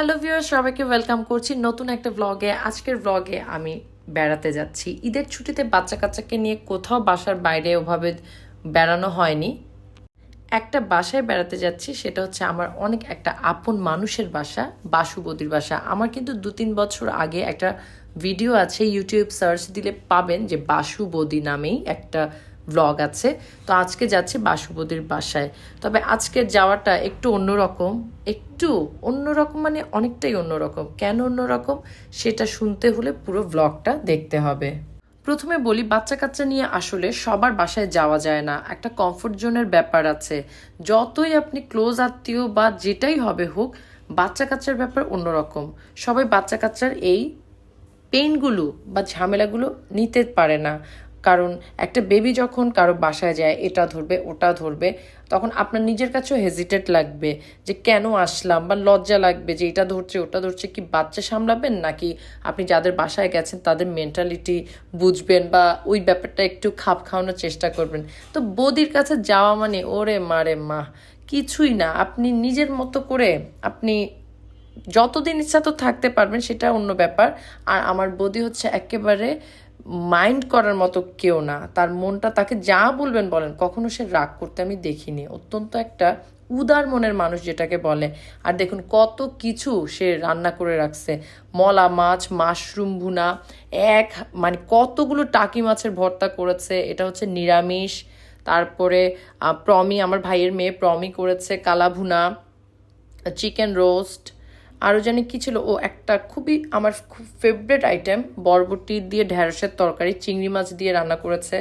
Hello viewer সবাইকে welcome করছি নতুন একটা ব্লগে আজকের ব্লগে আমি বেড়াতে যাচ্ছি। ঈদের ছুটিতে বাচ্চা কাচ্চাকে নিয়ে কোথাও বাসার বাইরে ওভাবে বেড়ানো হয়নি। একটা বাসায় বেড়াতে যাচ্ছি, সেটা হচ্ছে আমার অনেক একটা আপন মানুষের বাসা, বাসুবদির বাসা। আমার কিন্তু দু তিন বছর আগে একটা ভিডিও আছে ইউটিউব সার্চ দিলে পাবেন যে বাসুবদি নামেই একটা ব্লগ আছে। তো আজকে যাচ্ছি বাসুবদির বাসায়। তবে আজকের যাওয়াটা একটু অন্যরকম একটু অন্যরকম মানে অনেকটাই অন্যরকম। কেন অন্যরকম? সেটা শুনতে হলে পুরো ব্লগটা দেখতে হবে। প্রথমে বলি বাচ্চা কাচ্চা নিয়ে আসলে সবার বাসায় যাওয়া যায় না। একটা কমফোর্ট জোনের ব্যাপার আছে। যতই আপনি ক্লোজ আত্মীয় বা যেটাই হবে হোক বাচ্চা কাচ্চার ব্যাপার অন্যরকম। সবাই বাচ্চা কাচ্চার এই পেইনগুলো বা ঝামেলাগুলো নিতে পারে না। কারণ একটা বেবি যখন কারও বাসায় যায়, এটা ধরবে, ওটা ধরবে, তখন আপনার নিজের কাছেও হেজিটেট লাগবে যে কেন আসলাম বা লজ্জা লাগবে যে এটা ধরছে, ওটা ধরছে। কি বাচ্চা সামলাবেন নাকি আপনি যাদের বাসায় গেছেন তাদের মেন্টালিটি বুঝবেন বা ওই ব্যাপারটা একটু খাপ খাওয়ানোর চেষ্টা করবেন? তো বদির কাছে যাওয়া মানে ওরে মারে মা, কিছুই না। আপনি নিজের মতো করে আপনি যতদিন ইচ্ছা তো থাকতে পারবেন, সেটা অন্য ব্যাপার। আর আমার বদি হচ্ছে একেবারে মাইন্ড করার মতো কেউ না। তার মনটা তাকে যা বলবেন বলেন, কখনো সে রাগ করতে আমি দেখিনি। অত্যন্ত একটা উদার মনের মানুষ যেটাকে বলে। আর দেখুন, কত কিছু সে রান্না করে রাখছে। মলা মাছ, মাশরুম ভুনা, এক মানে কতগুলো টাকি মাছের ভর্তা করেছে। এটা হচ্ছে নিরামিষ। তারপরে প্রমি, আমার ভাইয়ের মেয়ে প্রমি করেছে কালা ভুনা চিকেন রোস্ট আরও জানি কী ছিল? ও একটা খুবই আমার খুব ফেভারেট আইটেম বরবটি দিয়ে ঢ্যাঁড়সের তরকারি, চিংড়ি মাছ দিয়ে রান্না করেছে।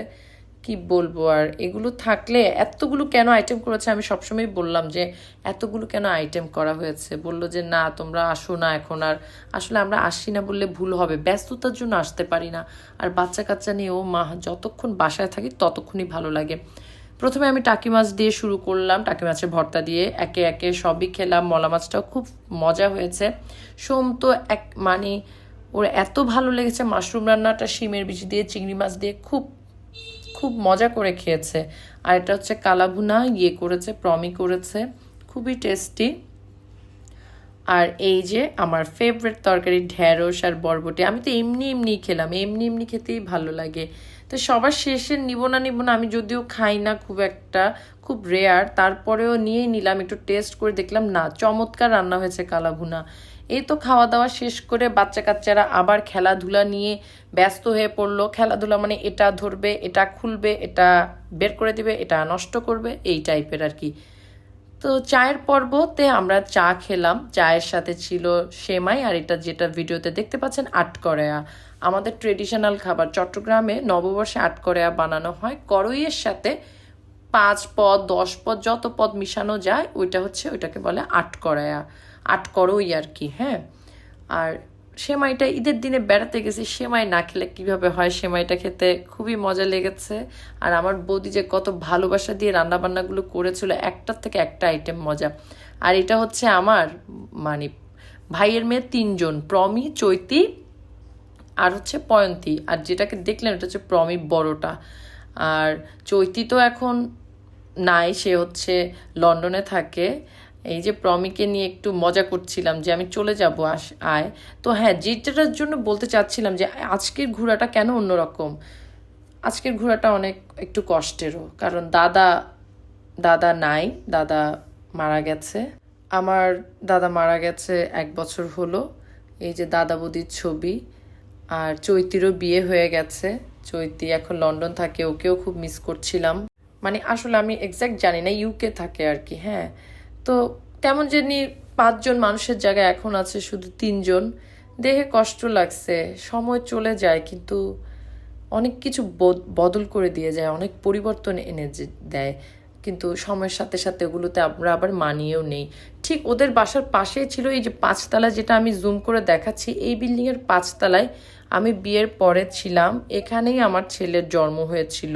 কি বলব আর? এগুলো থাকলে এতগুলো কেন আইটেম করেছে? আমি সবসময় বললাম যে এতগুলো কেন আইটেম করা হয়েছে? বলল যে না, তোমরা আসো না এখন আর। আসলে আমরা আসি না বললে ভুল হবে। ব্যস্ততার জন্য আসতে পারি না। আর বাচ্চা কাচ্চা নিয়ে ও মা যতক্ষণ বাসায় থাকি ততক্ষণই ভালো লাগে। প্রথমে আমি টাকি মাছ দিয়ে শুরু করলাম, টাকি মাছের ভর্তা দিয়ে। একে একে সবই খেলাম, মলা মাছটাও খুব মজা হয়েছে। সোম তো এক মানে ওর এত ভালো লেগেছে, মাশরুম রান্নাটা শিমের বিচি দিয়ে, চিংড়ি মাছ দিয়ে খুব খুব মজা করে খেয়েছে। আর এটা হচ্ছে কালাভুনা ইয়ে করেছে, প্রমি করেছে, খুবই টেস্টি। আর এই যে আমার ফেভারিট তরকারি, ঢ্যাঁড়স আর বরবটি, আমি তো এমনি এমনি খেলাম, এমনি এমনি খেতেই ভালো লাগে। তো সবার শেষে নিব না নিব না, আমি যদিও খাই না খুব একটা, খুব রেয়ার তারপরেও নিয়েই নিলাম, একটু টেস্ট করে দেখলাম, না, চমৎকার রান্না হয়েছে কালাভুনা। এই তো খাওয়া দাওয়া শেষ করে বাচ্চা কাচ্চারা আবার খেলাধুলা নিয়ে ব্যস্ত হয়ে পড়ল। খেলাধুলা মানে এটা ধরবে, এটা খুলবে, এটা বের করে দিবে, এটা নষ্ট করবে, এই টাইপের আর কি। তো চায়ের পর্বতে আমরা চা খেলাম, চায়ের সাথে ছিল সেমাই, আর এটা যেটা ভিডিওতে দেখতে পাচ্ছেন, আটকরেয়া। আমাদের ট্রেডিশনাল খাবার। চট্টগ্রামে নববর্ষে আটকরেয়া বানানো হয়। করইয়ের সাথে পাঁচ পদ, দশ পদ, যত পদ মিশানো যায়, ওইটা হচ্ছে ওইটাকে বলে আটকরেয়া। আটকরই আর কি হ্যাঁ? আর সেমাইটা ঈদের দিনে বেড়াতে গেছি, সেমাই না খেলে কীভাবে হয়? সেমাইটা খেতে খুবই মজা লেগেছে। আর আমার বৌদি যে কত ভালোবাসা দিয়ে রান্নাবান্নাগুলো করেছিল, একটার থেকে একটা আইটেম মজা। আর এটা হচ্ছে আমার মানে ভাইয়ের মেয়ে তিনজন, প্রমি, চৈতি আর হচ্ছে পয়ন্তী, আর যেটাকে দেখলেন এটা হচ্ছে প্রমি বড়টা। আর চৈতি তো এখন নাই, সে হচ্ছে লন্ডনে থাকে। এই যে প্রমিকে নিয়ে একটু মজা করছিলাম যে আমি চলে যাব আস, আয়। তো হ্যাঁ যেটার জন্য বলতে চাচ্ছিলাম যে আজকের ঘোরাটা কেন অন্যরকম? আজকের ঘোরাটা অনেক একটু কষ্টেরও, কারণ দাদা দাদা নাই, দাদা মারা গেছে। আমার দাদা মারা গেছে এক বছর হলো। এই যে দাদা বৌদির ছবি আর চৈতিরও বিয়ে হয়ে গেছে। চৈতি এখন লন্ডন থাকে, ওকেও খুব মিস করছিলাম। মানে আসলে আমি এক্স্যাক্ট জানি না ইউকে থাকে আর কি হ্যাঁ। তো কেমন জানি পাঁচজন মানুষের জায়গায় এখন আছে শুধু তিনজন। দেখে কষ্ট লাগছে, সময় চলে যায়, কিন্তু অনেক কিছু বদ- বদল করে দিয়ে যায়, অনেক পরিবর্তন এনে দেয়। কিন্তু সময়ের সাথে সাথে ওগুলোতে আমরা আবার মানিয়েও নেই। ঠিক ওদের বাসার পাশেই ছিল এই যে পাঁচতলা যেটা আমি জুম করে দেখাচ্ছি, এই বিল্ডিংয়ের পাঁচতলায় আমি বিয়ের পরে ছিলাম, এখানেই আমার ছেলের জন্ম হয়েছিল।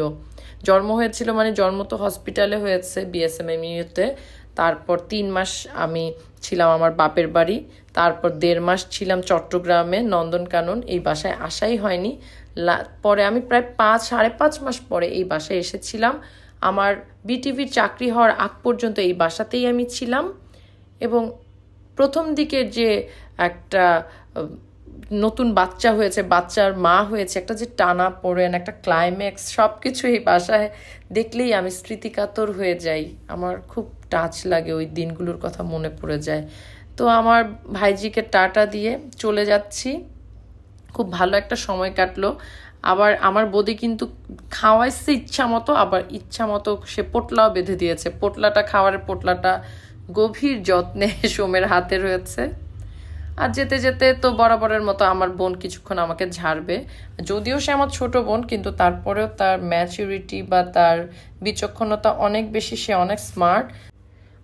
জন্ম হয়েছিল মানে জন্ম তো হসপিটালে হয়েছে বিএসএমএমইউতে তারপর তিন মাস আমি ছিলাম আমার বাপের বাড়ি। তারপর দেড় মাস ছিলাম চট্টগ্রামে, নন্দনকানন। এই বাসায় আসাই হয়নি। পরে আমি প্রায় পাঁচ, সাড়ে পাঁচ মাস পরে এই বাসায় এসেছিলাম। আমার বিটিভির চাকরি হওয়ার আগ পর্যন্ত এই বাসাতেই আমি ছিলাম। এবং প্রথম দিকে যে একটা নতুন বাচ্চা হয়েছে, বাচ্চার মা হয়েছে, একটা যে টানা পড়েন, একটা ক্লাইম্যাক্স সব কিছু এই বাসায় দেখলেই আমি স্মৃতিকাতর হয়ে যাই। আমার খুব টাচ লাগে ওই দিনগুলোর কথা মনে পড়ে যায়। তো আমার ভাইজিকে টাটা দিয়ে চলে যাচ্ছি। খুব ভালো একটা সময় কাটলো। আবার আমার বদি কিন্তু খাওয়াইছে ইচ্ছা মতো, আবার ইচ্ছা মতো সে পোটলাও বেঁধে দিয়েছে। পোটলাটা খাওয়ার পোটলাটা গভীর যত্নে সোমের হাতে রয়েছে। আর যেতে যেতে তো বরাবরের মতো আমার বোন কিছুক্ষণ আমাকে ঝাড়বে। যদিও সে আমার ছোট বোন, কিন্তু তারপরেও তার ম্যাচুরিটি বা তার বিচক্ষণতা অনেক বেশি, সে অনেক স্মার্ট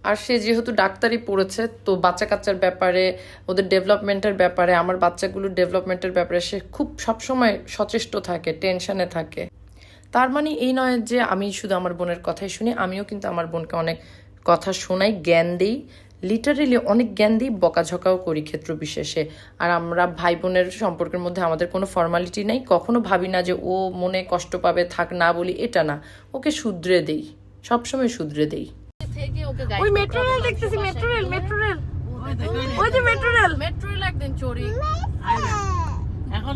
আর সে যেহেতু ডাক্তারি পড়েছে, তো বাচ্চা কাচ্চার ব্যাপারে, ওদের ডেভেলপমেন্টের ব্যাপারে, আমার বাচ্চাগুলোর ডেভেলপমেন্টের ব্যাপারে সে খুব সবসময় সচেষ্ট থাকে টেনশনে থাকে। তার মানে এই নয় যে আমি শুধু আমার বোনের কথাই শুনি, আমিও কিন্তু আমার বোনকে অনেক কথা শোনাই, জ্ঞান দিই। লিটারেলি অনেক জ্ঞান দিই বকাঝকাও করি ক্ষেত্র বিশেষে। আর আমরা ভাই বোনের সম্পর্কের মধ্যে আমাদের কোনো ফর্মালিটি নেই কখনো ভাবি না যে ও মনে কষ্ট পাবে থাক না বলি এটা না। ওকে শুধরে দেই সবসময় শুধরে দেই। ওই মেট্রো রেল দেখতেছি মেট্রো রেল মেট্রো রেল ওই যে মেট্রো রেল মেট্রো রেল একদিন চড়ি। এখন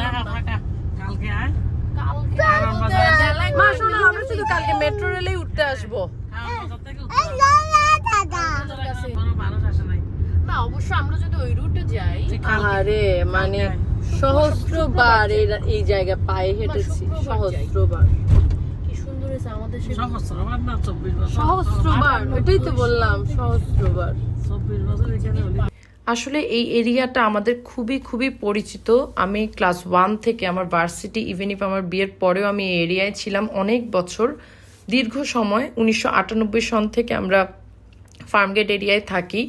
টাকা ফাঁকা। কালকে আয়। কালকে আরাম বলতে বাজার। জেলায় মা শোনো আমরা শুধু কালকে মেট্রো রেলেই উঠতে আসব খাওয়ার বাজার থেকে উত্তর কাছে। কোনো মানুষ আসে নাই না অবশ্য আমরা যদি ওই রুটে যাই তুই কালকে আরে মানে সহস্রবার এই জায়গা পায়ে হেঁটেছি সহস্রবার। ওইটাই তো বললাম চব্বিশ বছর এখানে আসলে এই এরিয়াটা আমাদের খুবই খুবই পরিচিত। আমি ক্লাস ওয়ান থেকে আমার ভার্সিটি ইভেন ইফ আমার বিয়ের পরেও আমি এই এরিয়ায় ছিলাম অনেক বছর। দীর্ঘ সময় উনিশশো আটানব্বই সন থেকে আমরা ফার্মগেট এরিয়ায় থাকি।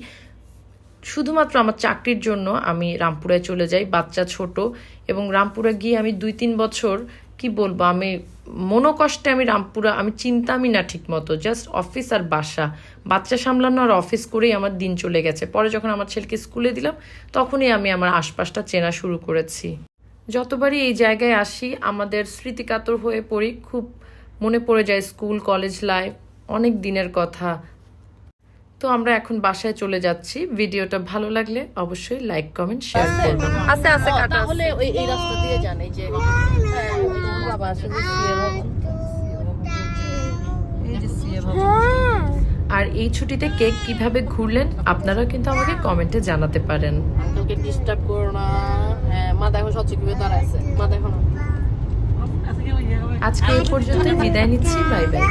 শুধুমাত্র আমার চাকরির জন্য আমি রামপুরায় চলে যাই, বাচ্চা ছোট, এবং রামপুরা গিয়ে আমি দুই তিন বছর, কি বলব, আমি মনোকষ্টে আমি রামপুরা, আমি চিন্তামই না ঠিক মতো জাস্ট অফিস আর বাসা। বাচ্চা সামলানো আর অফিস করেই আমার দিন চলে গেছে। পরে যখন আমার ছেলেকে স্কুলে দিলাম, তখনই আমি আমার আশপাশটা চেনা শুরু করেছি। যতবারই এই জায়গায় আসি, আমাদের স্মৃতিকাতর হয়ে পড়ি, খুব মনে পড়ে যায় স্কুল, কলেজ লাইফ অনেক দিনের কথা। তো আমরা এখন বাসায় চলে যাচ্ছি। ভিডিওটা ভালো লাগলে অবশ্যই লাইক কমেন্ট শেয়ার করবেন। আস্তে আস্তে কাটা তাহলে ওই এই রাস্তা দিয়ে যান এই যে বাবা আসলে আর এই ছুটিতে কেক কীভাবে ঘুরলেন আপনারাও কিন্তু আমাকে কমেন্টে জানাতে পারেন। আঙ্কেলকে ডিস্টার্ব করো না। হ্যাঁ মা দেখো সচ্ছি কীভাবে দাঁড়ায় আছে। মা দেখো না। আজকে এই পর্যন্ত বিদায় নিচ্ছি বাই বাই